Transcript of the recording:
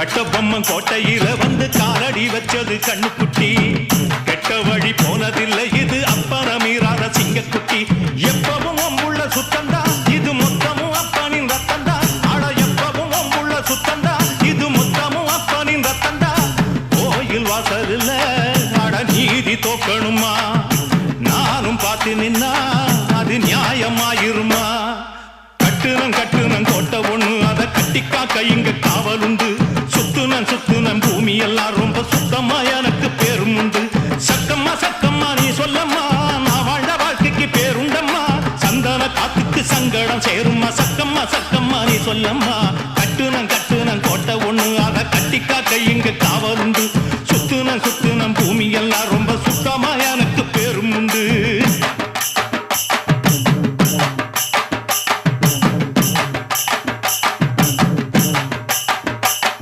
கட்டபொம்மன் கோட்டையில வந்து காலடி வச்சது கண்ணுக்குட்டி. கெட்ட வழி போனதில்லை இது அப்பறமீறாத சிங்கக்குட்டி. எப்பவும் அம்புள்ள சுத்தந்தா இது மொத்தமும் அப்பனின் ரத்தந்தா ஆட எப்பவும் அம்புள்ள சுத்தந்தா இது மொத்தமும் அப்பனின் ரத்தந்தா கோயில் வாசல்ல ஆட நீதி தோக்கணுமா? நானும் பார்த்து நின்னா அது நியாயமாயிருமா? கட்டுனம் கட்டுனம் கோட்டை நான் நம் பூமி எல்லாம் ரொம்ப சுத்தமா எனக்கு பேரும் உண்டு. சத்தம்மா சத்தம்மா நீ சொல்லம்மா. நான் வாழ்ந்த வாழ்க்கைக்கு பேருண்டம்மா. சந்தன காத்துக்கு சங்கடம் சேரும்மா. சக்கம்மா சக்கம்மா நீ சொல்லம்மா. கட்டுனம் கட்டுனம் கோட்டை ஒண்ணு அதை கட்டி காக்க இங்க காவலுண்டு சுத்து நம் பூமி எல்லாம் ரொம்ப சுத்தமா எனக்கு பேரும் உண்டு.